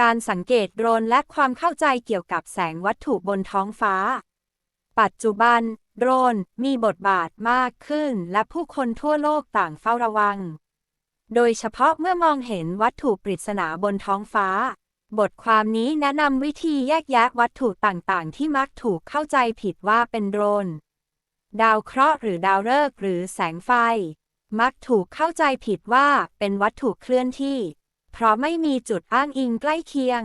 การสังเกตโดรนและความเข้าใจเกี่ยวกับแสงวัตถุบนท้องฟ้า ปัจจุบัน โดรนมีบทบาทมากขึ้น และผู้คนทั่วโลกต่างเฝ้าระวัง โดยเฉพาะเมื่อมองเห็นวัตถุปริศนาบนท้องฟ้า บทความนี้แนะนำวิธีแยกแยะวัตถุต่างๆ ที่มักถูกเข้าใจผิดว่าเป็นโดรน ดาวเคราะห์หรือดาวฤกษ์หรือแสงไฟ มักถูกเข้าใจผิดว่าเป็นวัตถุเคลื่อนที่ เพราะไม่มีจุดอ้างอิงใกล้เคียง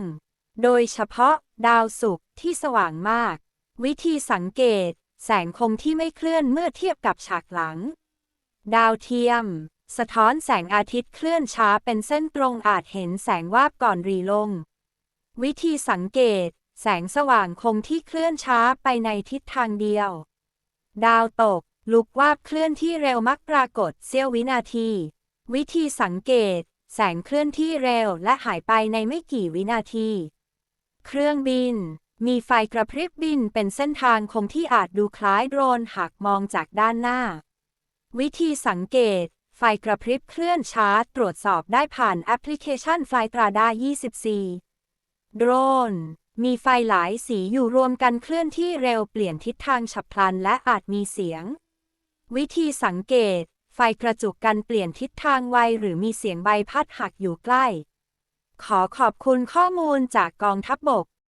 โดยเฉพาะ ดาวศุกร์ที่สว่างมาก วิธีสังเกต แสงคมที่ไม่เคลื่อนเมื่อเทียบกับฉากหลัง ดาวเทียม สะท้อนแสงอาทิตย์เคลื่อนช้าเป็นเส้นตรงอาจเห็นแสงวาบก่อนรีลง วิธีสังเกต แสงสว่างคงที่เคลื่อนช้าไปในทิศทางเดียว ดาวตกลุกวาบเคลื่อนที่เร็วมักปรากฏเสี้ยววินาที วิธีสังเกต แสงเคลื่อนที่เร็วและหายไปในไม่กี่วินาที เครื่องบิน มีไฟกระพริบบินเป็นเส้นทางคงที่อาจดูคล้ายโดรนหากมองจากด้านหน้า วิธีสังเกต ไฟกระพริบเคลื่อนช้าตรวจสอบได้ผ่านแอปพลิเคชันไฟตราดา24 โดรน มีไฟหลายสีอยู่รวมกันเคลื่อนที่เร็วเปลี่ยนทิศทางฉับพลันและอาจมีเสียง วิธีสังเกต ไฟกระจุกกันเปลี่ยนทิศทางไวหรือมีเสียงใบพัดหักอยู่ใกล้ ขอขอบคุณข้อมูลจากกองทัพบบก